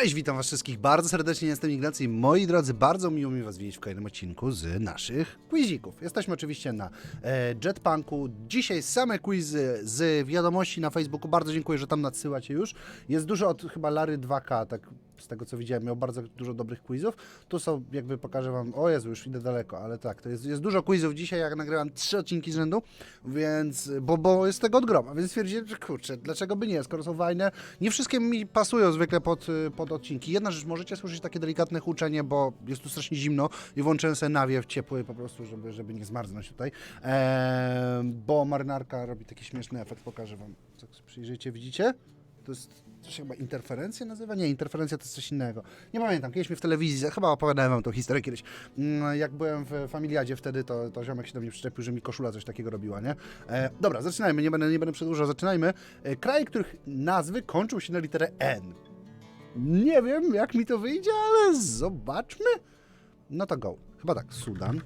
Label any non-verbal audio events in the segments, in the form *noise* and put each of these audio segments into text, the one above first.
Cześć, witam was wszystkich bardzo serdecznie, jestem Ignacy i moi drodzy, bardzo miło mi was widzieć w kolejnym odcinku z naszych quizików. Jesteśmy oczywiście na e, Jetpunku, dzisiaj same quizy z wiadomości na Facebooku, bardzo dziękuję, że tam nadsyłacie już. Jest dużo od chyba Lary 2K, tak z tego co widziałem, miał bardzo dużo dobrych quizów. Tu są, jakby pokażę wam, o Jezu, już idę daleko, ale tak, to jest, jest dużo quizów dzisiaj, jak nagrywam trzy odcinki z rzędu, więc, bo, bo jest tego od groma, więc stwierdziłem, że kurczę, dlaczego by nie, skoro są fajne. Nie wszystkie mi pasują zwykle pod, pod odcinki. Jedna rzecz, możecie słyszeć takie delikatne huczenie, bo jest tu strasznie zimno i włączyłem sobie nawiew ciepły po prostu, żeby, żeby nie zmarznąć tutaj, eee, bo marynarka robi taki śmieszny efekt, pokażę wam. Sobie przyjrzyjcie, widzicie? To jest, to się chyba interferencja nazywa? Nie, interferencja to jest coś innego. Nie pamiętam, kiedyś mi w telewizji, chyba opowiadałem wam tą historię kiedyś. Mm, Jak byłem w familiadzie wtedy, to, to ziomek się do mnie przyczepił, że mi koszula coś takiego robiła, nie? E, dobra, zaczynajmy, nie będę, nie będę przedłużał, zaczynajmy. E, kraje, których nazwy kończą się na literę N. Nie wiem, jak mi to wyjdzie, ale zobaczmy. No to go. Chyba tak, Sudan.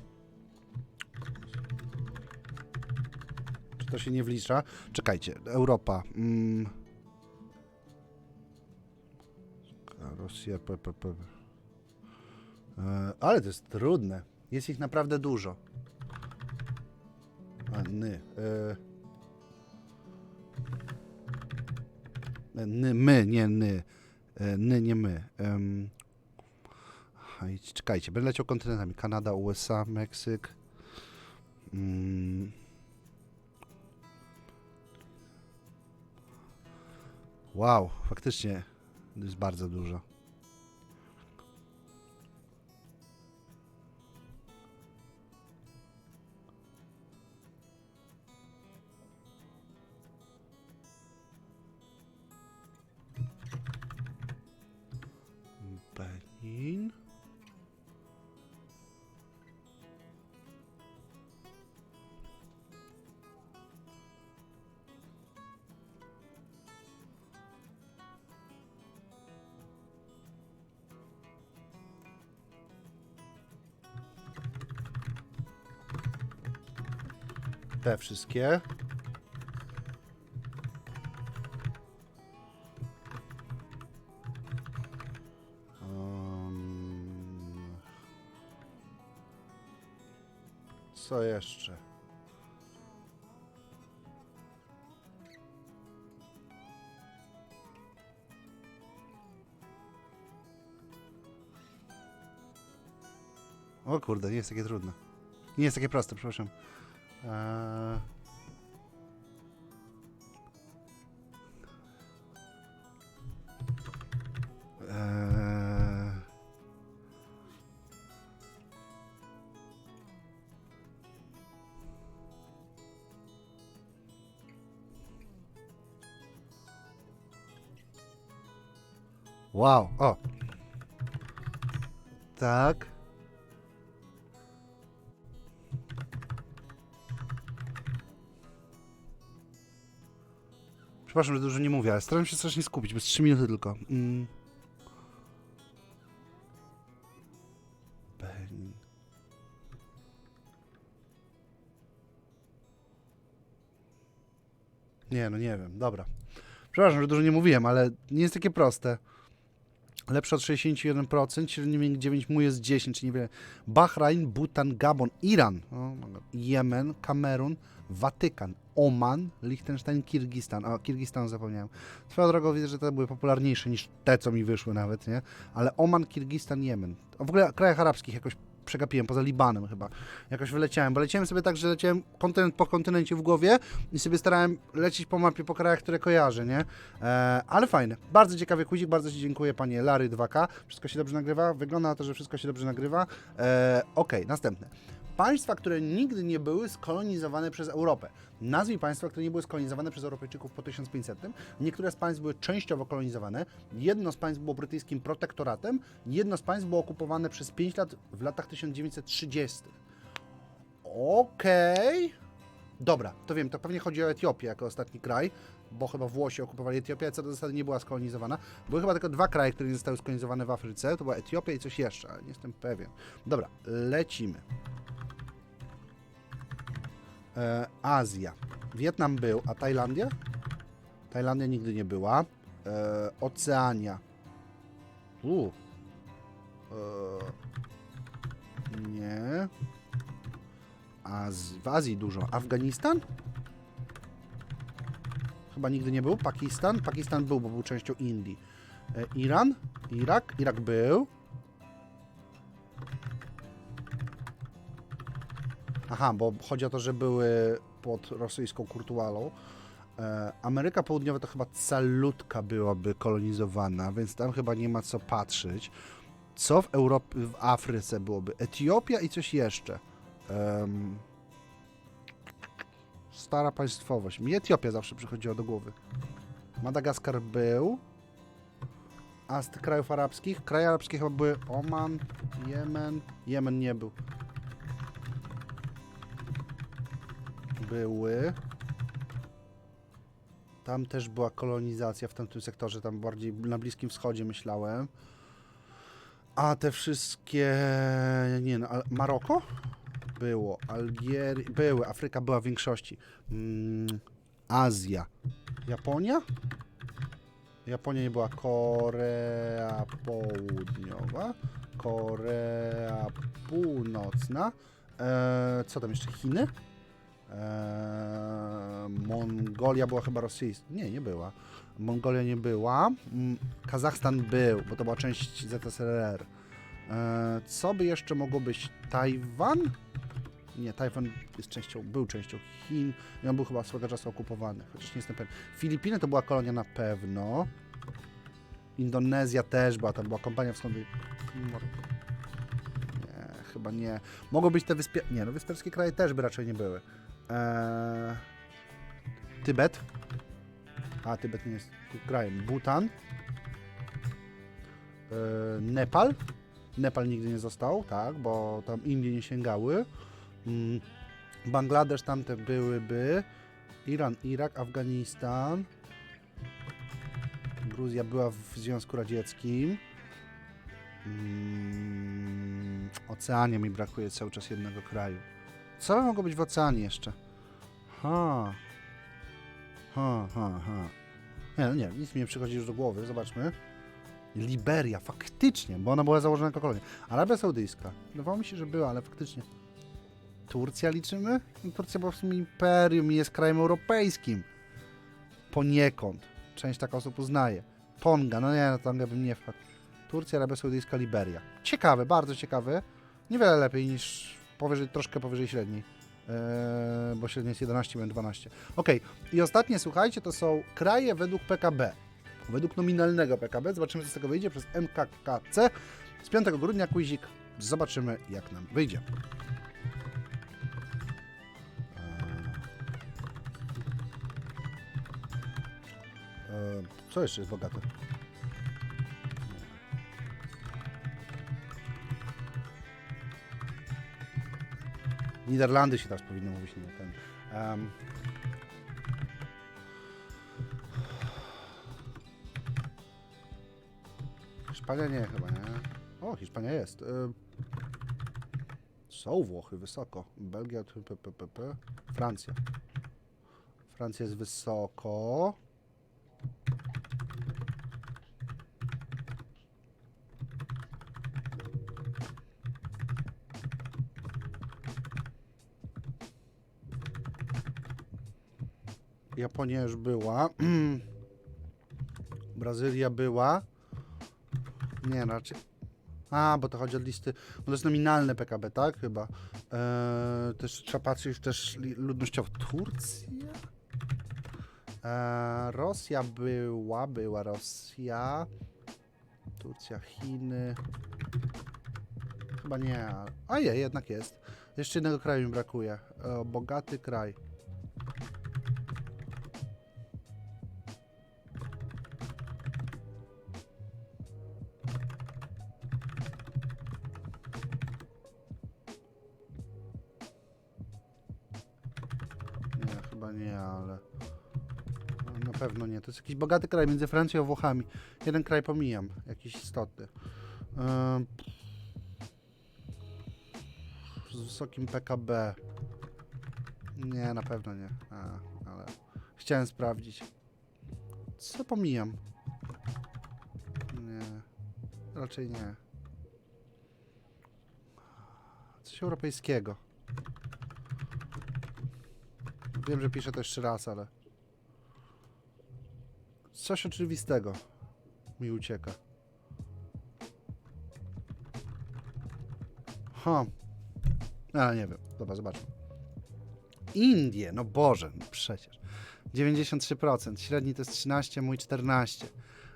Czy to się nie wlicza? Czekajcie, Europa. Mm. Rosja, p, p, p. E, ale to jest trudne. Jest ich naprawdę dużo. A, ny. E. Ny, my, nie ny. E, Ny, nie my. Aha, i czekajcie, będę leciał kontynentami. Kanada, USA, Meksyk. Mm. Wow, faktycznie jest bardzo dużo. Benin. Te wszystkie. Um, co jeszcze? O kurde, nie jest takie trudne. Nie jest takie proste, przepraszam. Eee... Eee... Wow, o. Tak. Przepraszam, że dużo nie mówię, ale staram się strasznie skupić, bez 3 minuty tylko. Mm. Nie, no nie wiem, dobra. Przepraszam, że dużo nie mówiłem, ale nie jest takie proste. Lepsze od 61%, średni wynik 9 mu jest 10, czyli niewiele. Bahrain, Bhutan, Gabon, Iran, o, Jemen, Kamerun, Watykan, Oman, Liechtenstein, Kirgistan. O, Kirgistan zapomniałem. Swoją drogą widzę, że te były popularniejsze niż te, co mi wyszły nawet, nie? Ale Oman, Kirgistan, Jemen. O, w ogóle krajach arabskich jakoś przegapiłem, poza Libanem chyba. Jakoś wyleciałem, bo leciałem sobie tak, że leciałem kontynent po kontynencie w głowie i sobie starałem lecieć po mapie, po krajach, które kojarzę, nie? E, ale fajne. Bardzo ciekawy quizik, bardzo Ci dziękuję, panie Lary 2K. Wszystko się dobrze nagrywa? Wygląda na to, że wszystko się dobrze nagrywa. E, Okej, następne. Państwa, które nigdy nie były skolonizowane przez Europę. Nazwij państwa, które nie były skolonizowane przez Europejczyków po 1500. Niektóre z państw były częściowo kolonizowane. Jedno z państw było brytyjskim protektoratem. Jedno z państw było okupowane przez 5 lat w latach 1930. Okej. Dobra, to wiem, to pewnie chodzi o Etiopię jako ostatni kraj, bo chyba Włosi okupowali Etiopię, co do zasady nie była skolonizowana. Były chyba tylko dwa kraje, które nie zostały skolonizowane w Afryce, to była Etiopia i coś jeszcze, ale nie jestem pewien. Dobra, lecimy. E, Azja. Wietnam był, a Tajlandia? Tajlandia nigdy nie była. E, Oceania. U. Eee, nie. A z, w Azji dużo. Afganistan? Chyba nigdy nie był. Pakistan? Pakistan był, bo był częścią Indii. E, Iran? Irak? Irak był. Aha, bo chodzi o to, że były pod rosyjską kurtualą. E, Ameryka Południowa to chyba calutka byłaby kolonizowana, więc tam chyba nie ma co patrzeć. Co w Europie, w Afryce byłoby? Etiopia i coś jeszcze. Em, stara państwowość. Mi Etiopia zawsze przychodziła do głowy. Madagaskar był. A z tych krajów arabskich? Kraje arabskie chyba były Oman, Jemen. Jemen nie był. Były. Tam też była kolonizacja w tamtym sektorze, tam bardziej na Bliskim Wschodzie myślałem. A te wszystkie. Nie no, Maroko? Było. Algiery. Były. Afryka była w większości. Mm, Azja. Japonia? Japonia nie była. Korea Południowa. Korea Północna. E, co tam jeszcze? Chiny? Eee, Mongolia była chyba rosyjska. Nie, nie była. Mongolia nie była. Mm, Kazachstan był, bo to była część ZSRR. Eee, co by jeszcze mogło być? Tajwan? Nie, Tajwan jest częścią, był częścią Chin i on był chyba swego czasu okupowany, chociaż nie jestem pewien. Filipiny to była kolonia na pewno. Indonezja też była, tam była kompania wschodniej. Nie, chyba nie. Mogą być te wyspie... Nie, no wysperskie kraje też by raczej nie były. Eee, Tybet. A, Tybet nie jest krajem. Bhutan. Eee, Nepal. Nepal nigdy nie został, tak, bo tam Indie nie sięgały. Mm, Bangladesz tamte byłyby. Iran, Irak, Afganistan. Gruzja była w Związku Radzieckim. Mm, Oceanie mi brakuje cały czas jednego kraju. Co mogło być w oceanie jeszcze? Ha. Ha, ha, ha. Nie, no nie, nic mi nie przychodzi już do głowy, zobaczmy. Liberia, faktycznie, bo ona była założona jako kolonia. Arabia Saudyjska. Wydawało mi się, że była, ale faktycznie. Turcja liczymy? No, Turcja była w sumie imperium i jest krajem europejskim. Poniekąd. Część taka osób uznaje. Tonga, no nie, na Tonga bym nie wpadł. Turcja, Arabia Saudyjska, Liberia. Ciekawe, bardzo ciekawe. Niewiele lepiej niż powyżej, troszkę powyżej średniej. Eee, bo średnia jest 11, miałem 12. Ok, i ostatnie, słuchajcie, to są kraje według PKB. Według nominalnego PKB. Zobaczymy, co z tego wyjdzie przez MKKC. Z 5 grudnia quizik. Zobaczymy, jak nam wyjdzie. Co jeszcze jest bogate? Niderlandy się teraz powinno mówić, ten. Um, Hiszpania nie, chyba nie. O, Hiszpania jest. Y, Są Włochy wysoko. Belgia, p, p, p, p. Francja. Francja jest wysoko. Japonia już była. *clears throat* Brazylia była. Nie, raczej. A, bo to chodzi o listy. Bo to jest nominalne PKB, tak? Chyba. Eee, też trzeba patrzeć też ludnościowo. Turcja? Eee, Rosja była, była Rosja. Turcja, Chiny. Chyba nie. A je, jednak jest. Jeszcze jednego kraju mi brakuje. E, bogaty kraj. Nie, ale. Na pewno nie. To jest jakiś bogaty kraj między Francją a Włochami. Jeden kraj pomijam, jakiś istotny. Z wysokim PKB. Nie, na pewno nie. A, ale chciałem sprawdzić. Co pomijam? Nie. Raczej nie. Coś europejskiego. Wiem, że piszę to jeszcze raz, ale... Coś oczywistego mi ucieka. Ha. Ale nie wiem. Dobra, zobaczmy. Indie, no Boże, no przecież. 93%, średni to jest 13, mój 14.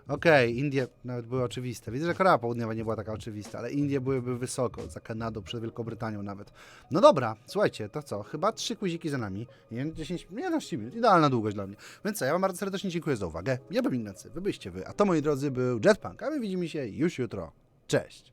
Okej, Indie nawet były oczywiste. Widzę, że Korea Południowa nie była taka oczywista, ale Indie byłyby wysoko, za Kanadą, przed Wielką Brytanią nawet. No dobra, słuchajcie, to co? Chyba trzy kuziki za nami. Nie, 10, 11 minut, idealna długość dla mnie. Więc co, ja wam bardzo serdecznie dziękuję za uwagę. Ja byłem Ignacy, wy byście wy, a to moi drodzy był Jetpunk, a my widzimy się już jutro. Cześć!